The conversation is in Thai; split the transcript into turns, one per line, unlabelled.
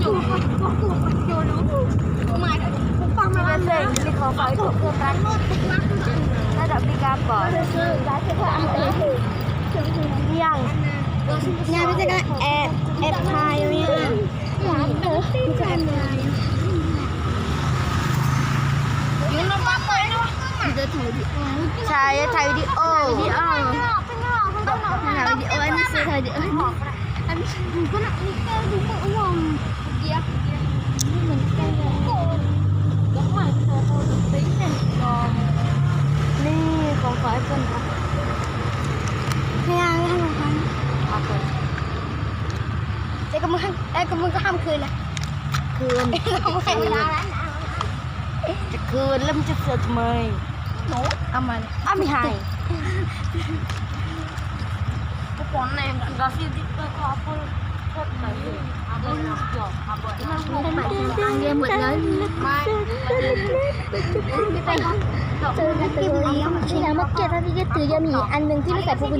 อยู่อยู่รู้หมายกูฟังมาแล้ว
Saya ini kalau Pak itu ke kan Saya tak beli kapal Yang
งานไม่ใช่กันแอบแอบถ่ายเนี่ยไม่ใช่แอบถ่ายยืนมาปั๊บเลยจะถ่ายดิ
Saya ถ่ายวิดีโอ
วิดีโอถ่ายวิดีโออันนี้ถ่ายวิดีโออันนี้ดูก็น่ะนี่แกดูเหมือนวงเดียวเหมือนแกแล้วหมายเขาเขาติ๊กเนี่ยลอง
นี่ของขอให้เพื่อนครับ
พยายามให้มันทัน
มาเพื่อน
แต่ก็ มึงไอ้ก็มึงก็ห้ามคืนนะ
คืน
เราไม่ให้เวลาแล้ว
จะคืนแล้วมันจะเสือกทำไม
หนูเอามา
อ้าวไม่ให้
กูป้อนแนม
เราซื้อดิบไปขอพูดพูดหน่อยสิอาบน้ำหยอกอาบน้ำ
มันใหม่อันเดียวหมดแล้วไม่ไม่ไปเจอกันตัวเลี้ยงที่แล้วเมื่อกี้ที่จะถือยาหมีอันหนึ่งที่ไม่ใส่พวก